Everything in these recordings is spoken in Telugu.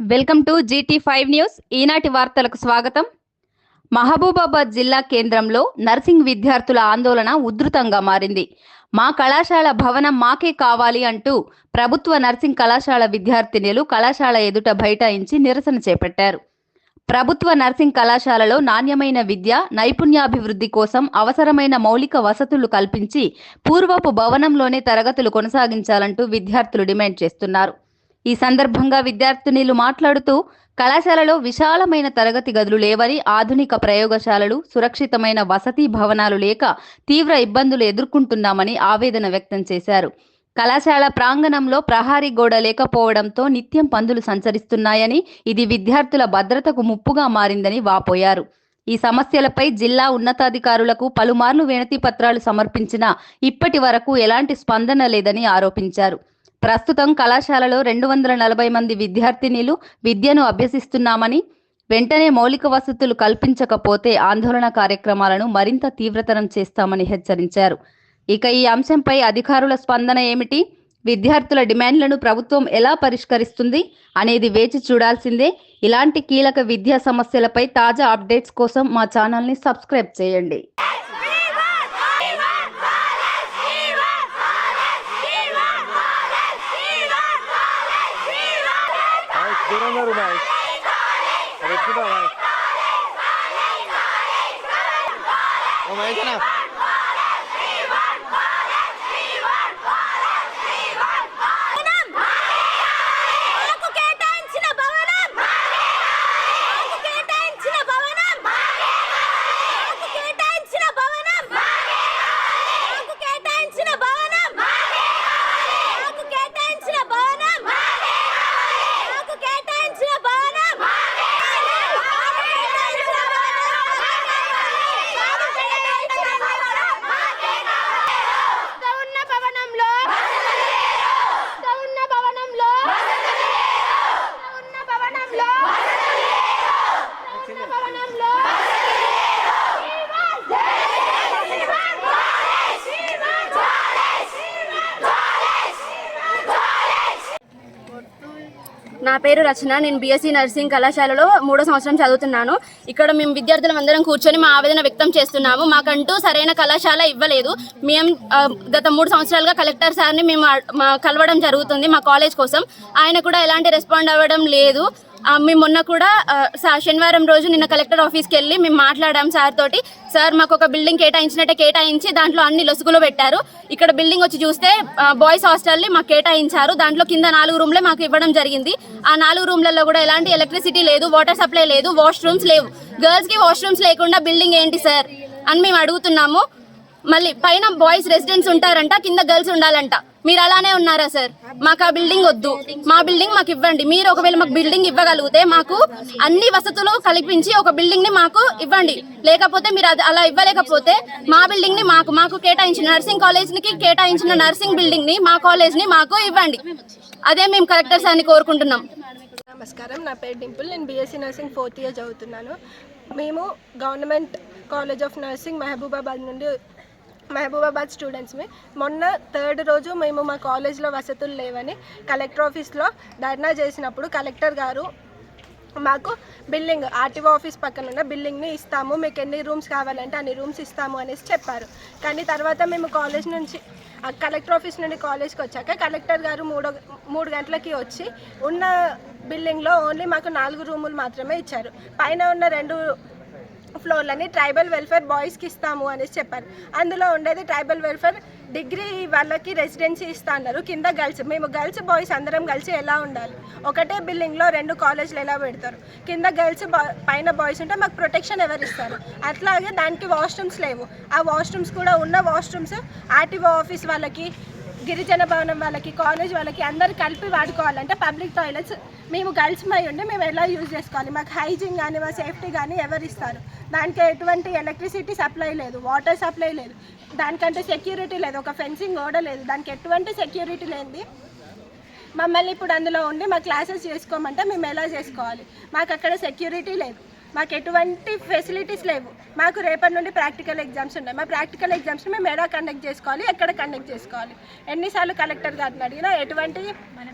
Welcome to G T five news. ఈనాటి వార్తలకు స్వాగతం. మహబూబాబాద్ జిల్లా కేంద్రంలో నర్సింగ్ విద్యార్థుల ఆందోళన ఉధృతంగా మారింది. మా కళాశాల భవనం మాకే కావాలి అంటూ ప్రభుత్వ నర్సింగ్ కళాశాల విద్యార్థినులు కళాశాల ఎదుట బైఠాయించి నిరసన చేపట్టారు. ప్రభుత్వ నర్సింగ్ కళాశాలలో నాణ్యమైన విద్య నైపుణ్యాభివృద్ధి కోసం అవసరమైన మౌలిక వసతులు కల్పించి పూర్వపు భవనంలోనే తరగతులు కొనసాగించాలంటూ విద్యార్థులు డిమాండ్ చేస్తున్నారు. ఈ సందర్భంగా విద్యార్థినిలు మాట్లాడుతూ కళాశాలలో విశాలమైన తరగతి గదులు లేవని ఆధునిక ప్రయోగశాలలు సురక్షితమైన వసతి భవనాలు లేక తీవ్ర ఇబ్బందులు ఎదుర్కొంటున్నామని ఆవేదన వ్యక్తం చేశారు. కళాశాల ప్రాంగణంలో ప్రహారీ గోడ లేకపోవడంతో నిత్యం పందులు సంచరిస్తున్నాయని ఇది విద్యార్థుల భద్రతకు ముప్పుగా మారిందని వాపోయారు. ఈ సమస్యలపై జిల్లా ఉన్నతాధికారులకు పలుమార్లు వినతి పత్రాలు సమర్పించినా ఇప్పటి వరకు ఎలాంటి స్పందన లేదని ఆరోపించారు. ప్రస్తుతం కళాశాలలో రెండు వందల నలభై మంది విద్యార్థినిలు విద్యను అభ్యసిస్తున్నామని వెంటనే మౌలిక వసతులు కల్పించకపోతే ఆందోళన కార్యక్రమాలను మరింత తీవ్రతరం చేస్తామని హెచ్చరించారు. ఇక ఈ అంశంపై అధికారుల స్పందన ఏమిటి? విద్యార్థుల డిమాండ్లను ప్రభుత్వం ఎలా పరిష్కరిస్తుంది అనేది వేచి చూడాల్సిందే. ఇలాంటి కీలక విద్యా సమస్యలపై తాజా అప్డేట్స్ కోసం మా ఛానల్ని సబ్స్క్రైబ్ చేయండి. another mic. Oh, my God. నా పేరు రచన. నేను బీఎస్సీ నర్సింగ్ కళాశాలలో మూడో సంవత్సరం చదువుతున్నాను. ఇక్కడ మేము విద్యార్థులం అందరం కూర్చొని మా ఆవేదన వ్యక్తం చేస్తున్నాము. మాకంటూ సరైన కళాశాల ఇవ్వలేదు. మేము గత మూడు సంవత్సరాలుగా కలెక్టర్ సార్ని మేము కలవడం జరుగుతుంది మా కాలేజ్ కోసం. ఆయన కూడా ఎలాంటి రెస్పాండ్ అవ్వడం లేదు. మేము మొన్న కూడా శనివారం రోజు నిన్న కలెక్టర్ ఆఫీస్కి వెళ్ళి మేము మాట్లాడాం సార్ తోటి. సార్ మాకు ఒక బిల్డింగ్ కేటాయించినట్టే కేటాయించి దాంట్లో అన్ని లొసుగులు పెట్టారు. ఇక్కడ బిల్డింగ్ వచ్చి చూస్తే బాయ్స్ హాస్టల్ని మాకు కేటాయించారు. దాంట్లో కింద నాలుగు రూమ్లే మాకు ఇవ్వడం జరిగింది. ఆ నాలుగు రూమ్లలో కూడా ఎలాంటి ఎలక్ట్రిసిటీ లేదు వాటర్ సప్లై లేదు వాష్రూమ్స్ లేవు. గర్ల్స్కి వాష్రూమ్స్ లేకుండా బిల్డింగ్ ఏంటి సార్? అని మేము అడుగుతున్నాము. మళ్ళీ పైన బాయ్స్ రెసిడెంట్స్ ఉంటారంట కింద గర్ల్స్ ఉండాలంట. మీరు అలానే ఉన్నారా సార్? మాకు ఆ బిల్డింగ్ వద్దు. మా బిల్డింగ్ మాకు ఇవ్వండి. మీరు ఒకవేళ మాకు బిల్డింగ్ ఇవ్వగలిగితే మాకు అన్ని వసతులు కల్పించి ఒక బిల్డింగ్ని మాకు ఇవ్వండి. లేకపోతే మీరు అది అలా ఇవ్వలేకపోతే మా బిల్డింగ్ని మాకు మాకు కేటాయించిన నర్సింగ్ కాలేజ్కి కేటాయించిన నర్సింగ్ బిల్డింగ్ని మా కాలేజ్ని మాకు ఇవ్వండి. అదే మేము కలెక్టర్ సార్ని కోరుకుంటున్నాం. నమస్కారం. నా పేరు డింపుల్. నేను బీఎస్సీ నర్సింగ్ ఫోర్త్ ఇయర్ చదువుతున్నాను. మేము government college of nursing Mahabubabad నుండి మహబూబాబాద్ స్టూడెంట్స్మి మొన్న థర్డ్ రోజు మేము మా కాలేజ్లో వసతులు లేవని కలెక్టర్ ఆఫీస్లో ధర్నా చేసినప్పుడు కలెక్టర్ గారు మాకు బిల్డింగ్ ఆర్టీఓ ఆఫీస్ పక్కన ఉన్న బిల్డింగ్ని ఇస్తాము మీకు ఎన్ని రూమ్స్ కావాలంటే అన్ని రూమ్స్ ఇస్తాము అనేసి చెప్పారు. కానీ తర్వాత మేము కాలేజ్ నుంచి కలెక్టర్ ఆఫీస్ నుండి కాలేజ్కి వచ్చాక కలెక్టర్ గారు మూడో మూడు గంటలకి వచ్చి ఉన్న బిల్డింగ్లో ఓన్లీ మాకు నాలుగు రూములు మాత్రమే ఇచ్చారు. పైన ఉన్న రెండు ఫ్లోర్లని ట్రైబల్ వెల్ఫేర్ బాయ్స్కి ఇస్తాము అనేసి చెప్పారు. అందులో ఉండేది ట్రైబల్ వెల్ఫేర్ డిగ్రీ వాళ్ళకి రెసిడెన్సీ ఇస్తా అన్నారు. కింద గర్ల్స్ మేము గర్ల్స్ బాయ్స్ అందరం కలిసి ఎలా ఉండాలి? ఒకటే బిల్డింగ్లో రెండు కాలేజీలు ఎలా పెడతారు? కింద గర్ల్స్ పైన బాయ్స్ ఉంటే మాకు ప్రొటెక్షన్ ఎవరు ఇస్తారు? అట్లాగే దానికి వాష్రూమ్స్ లేవు. ఆ వాష్రూమ్స్ కూడా ఉన్న వాష్రూమ్స్ ఆర్టీఓ ఆఫీస్ వాళ్ళకి గిరిజన భవనం వాళ్ళకి కాలేజ్ వాళ్ళకి అందరు కలిపి వాడుకోవాలంటే పబ్లిక్ టాయిలెట్స్ మేము గర్ల్స్ మై ఉండి మేము ఎలా యూజ్ చేసుకోవాలి? మాకు హైజీన్ కానీ మా సేఫ్టీ కానీ ఎవరిస్తారు దానికి ఎటువంటి ఎలక్ట్రిసిటీ సప్లై లేదు వాటర్ సప్లై లేదు. దానికంటే సెక్యూరిటీ లేదు ఒక ఫెన్సింగ్ గోడ లేదు. దానికి ఎటువంటి సెక్యూరిటీ లేనిది. మమ్మల్ని ఇప్పుడు అందులో ఉండి మా క్లాసెస్ చేసుకోమంటే మేము ఎలా చేసుకోవాలి? మాకు అక్కడ సెక్యూరిటీ లేదు. మాకు ఎటువంటి ఫెసిలిటీస్ లేవు. మాకు రేపటి నుండి ప్రాక్టికల్ ఎగ్జామ్స్ ఉన్నాయి. మా ప్రాక్టికల్ ఎగ్జామ్స్ మేము ఎలా కండక్ట్ చేసుకోవాలి? ఎక్కడ కండక్ట్ చేసుకోవాలి? ఎన్నిసార్లు కలెక్టర్ గారిని అడిగినా ఎటువంటి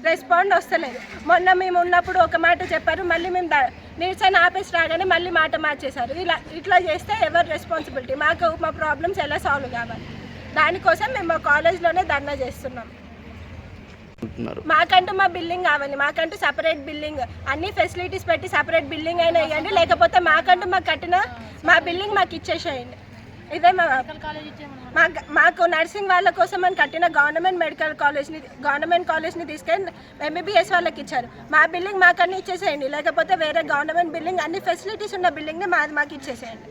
రెస్పాండ్ వస్తలేదు. మొన్న మేము ఉన్నప్పుడు ఒక మాట చెప్పారు మళ్ళీ మేము దా- నిరసన ఆపేసి రాగానే మళ్ళీ మాట మార్చేశారు. ఇలా ఇట్లా చేస్తే ఎవరు రెస్పాన్సిబిలిటీ మాకు మా ప్రాబ్లమ్స్ ఎలా సాల్వ్ కావాలి? దానికోసం మేము మా కాలేజ్లోనే ధర్నా చేస్తున్నాం. మాకంటూ మా బిల్డింగ్ కావాలి మాకంటూ సపరేట్ బిల్డింగ్. అన్ని ఫెసిలిటీస్ పెట్టి సపరేట్ బిల్డింగ్ అయినా ఇవ్వండి లేకపోతే మాకంటూ మాకు కట్టిన మా బిల్డింగ్ మాకు ఇచ్చేసేయండి. ఇదే మా మాకు మాకు నర్సింగ్ వాళ్ళ కోసం అని కట్టిన గవర్నమెంట్ మెడికల్ కాలేజ్ని గవర్నమెంట్ కాలేజ్ని తీసుకెళ్ళి ఎంబీబీఎస్ వాళ్ళకి ఇచ్చారు. మా బిల్డింగ్ మాకన్నీ ఇచ్చేసేయండి. లేకపోతే వేరే గవర్నమెంట్ బిల్డింగ్ అన్ని ఫెసిలిటీస్ ఉన్న బిల్డింగ్ని మాది మాకు ఇచ్చేసేయండి.